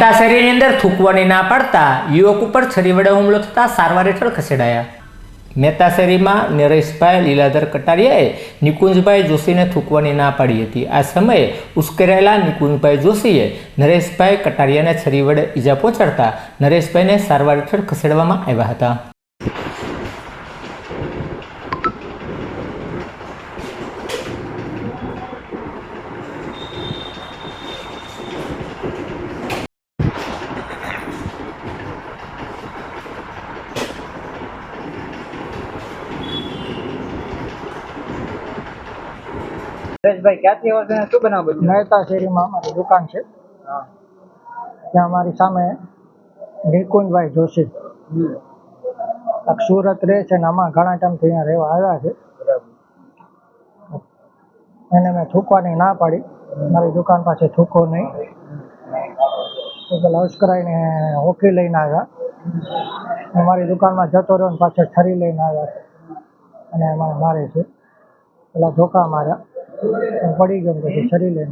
મહેતા શરીરની અંદર થૂકવાની ના પાડતા યુવક ઉપર છરી વડે હુમલો થતા સારવાર હેઠળ ખસેડાયા. મહેતા શેરીમાં નરેશભાઈ લીલાધર કટારિયાએ નિકુંજભાઈ જોશીને થૂકવાની ના પાડી હતી. આ સમયે ઉશ્કેરાયેલા નિકુંજભાઈ જોશીએ નરેશભાઈ કટારિયાને છરી વડે ઈજા પહોંચાડતા નરેશભાઈને સારવાર હેઠળ ખસેડવામાં આવ્યા હતા. નરેશભાઈ ક્યાંથી આવો છો શું બનાવ બન્યો મહેતા શેરીમાં અમારી દુકાન છે. ત્યાં અમારી સામે નિકુંજભાઈ જોશી. સુરત રહે છે ને આમાં ઘણા ટાઈમથી અહીંયા રહેવા આવ્યા છે. એને મેં થૂકવાની ના પાડી. મારી દુકાન પાસે થૂકો નહીં. પેલા ઉશ્કરાઈને હોકી લઈને આવ્યા. મારી દુકાનમાં જતો રહ્યો ને પાછળ ઠરી લઈને આવ્યા અને એમાં મારે છે. પેલા ધોકા માર્યા. હું પડી शरीर ને